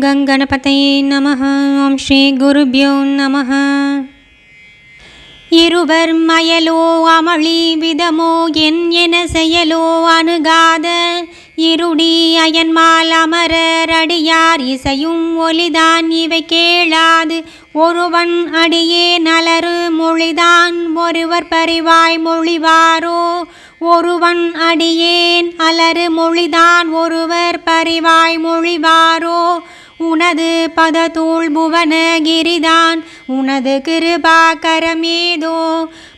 கங்கணபதையே நம ஓம் ஸ்ரீ குருபியோ நம இருவர் மயலோ அமளி விதமோ என் என செயலோ அணுகாத இருடி அயன்மால் அமரர் அடியார் இசையும் ஒலிதான் இவை கேளாது. ஒருவன் அடியே நலரு மொழிதான் ஒருவர் பரிவாய் மொழிவாரோ. ஒருவன் அடியேன் அலறு மொழிதான் ஒருவர் பரிவாய் மொழிவாரோ. உனது பததூள் புவனகிரிதான் உனது கிருபாகரமேதோ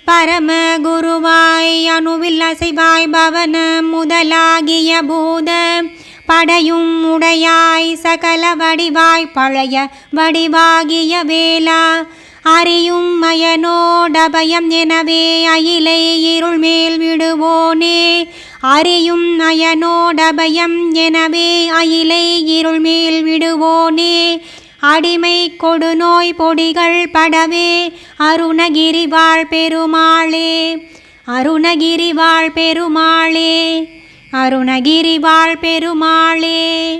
பரம குருவாய் அணுவில் அசைவாய் பவனம் முதலாகிய பூத. படையும் உடையாய் சகல வடிவாய் பழைய வடிவாகிய வேளா அறியும் மயனோடபயம் எனவே அயிலை இருள் மேல் விடுவோனே. அறியும் நயனோடபயம் எனவே அயிலை இருள் மேல் விடுவோனே. அடிமை கொடுநோய் பொடிகள் படவே அருணகிரி வாழ் பெருமாளே. அருணகிரி வாழ் பெருமாளே. அருணகிரி வாழ் பெருமாளே.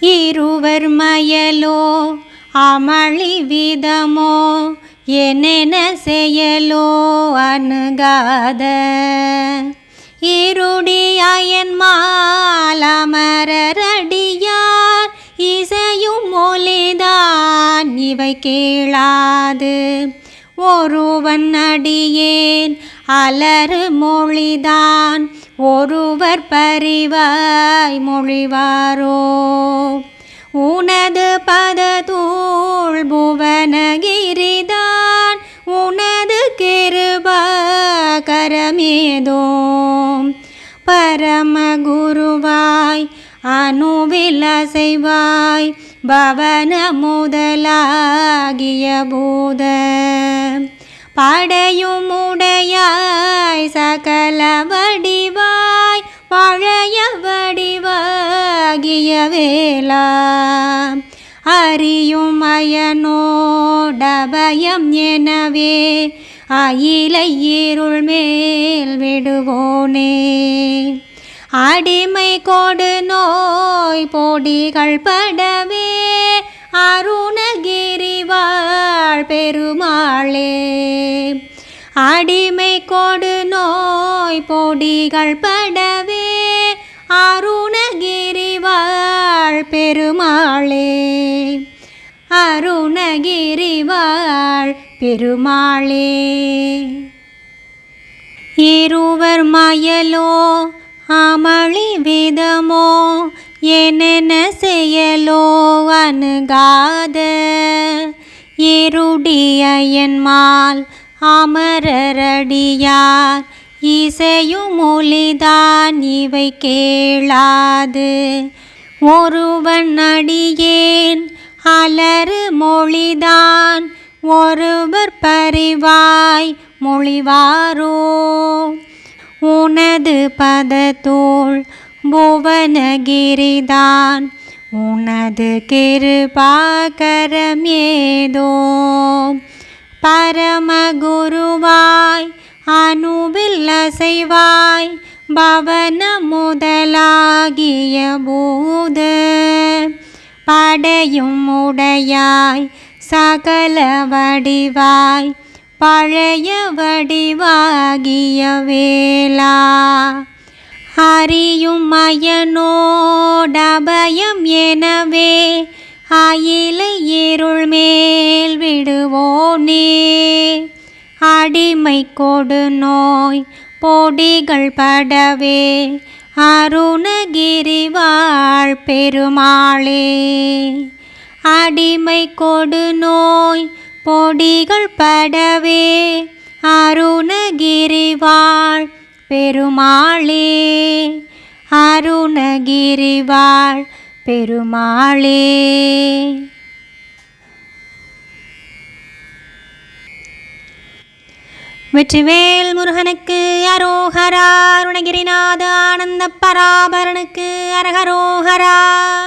இருவர் மயலோ அமளி விதமோ என்னென்ன செயலோ அணுகாத இருடியாயன் மாலமரடியார் இசையும் மொழிதான் இவை கேளாது. ஒருவன் அடியேன் அலறு மொழிதான் ஒருவர் பரிவாய் மொழிவாரோ. உனது பததூள் புவனகிரிதான் பரமேதோ. பரமகுருவாய் அணுவில் அசைவாய் பவன முதலாகிய பூத. படையும் உடையாய் சகல வடிவாய் பழைய வடிவாகிய வேளா. அறியும் அயனோடபயம் எனவே அயிலை ஈருள் மேல் விடுவோனே. அடிமை கொடு நோய் பொடிகள் படவே அருணகிரிவாழ் பெருமாளே. அடிமை கொடு நோய் பொடிகள் படவே அருணகிரிவாழ் பெருமாளே. அருணகிரிவாழ் பெருமாளே. இருவர் மயலோ அமளி விதமோ என்னென்ன செயலோ அணுகாத. இருடியன்மால் அமரரடியார் இசையும் மொழிதான் இவை கேளாது. ஒருவன் அடியேன் அலறு மொழிதான் ஒருவர் பரிவாய் மொழிவாரோ? உனது பதத்தோள் புவனகிரிதான். உனது கிருபாகரம் ஏதோ? பரமகுருவாய் அணுவில் அசைவாய் பவன முதலாகிய பூத. படையும் உடையாய் சகல வடிவாய் பழைய வடிவாகிய வேளா. அறியும் மயனோடபயம் எனவே அயில இருள் மேல் விடுவோனே. அடிமை கொடு நோய் பொடிகள் படவே அருணகிரி வாழ் பெருமாளே. அடிமை கொடு நோய் பொடிகள் படவே. அருணகிரிவாள் பெருமாளே. அருணகிரிவாள் பெருமாளே. வெற்றிவேல் முருகனுக்கு அரோஹரா அருணகிரிநாத ஆனந்த பராபரனுக்கு அரகரோஹரா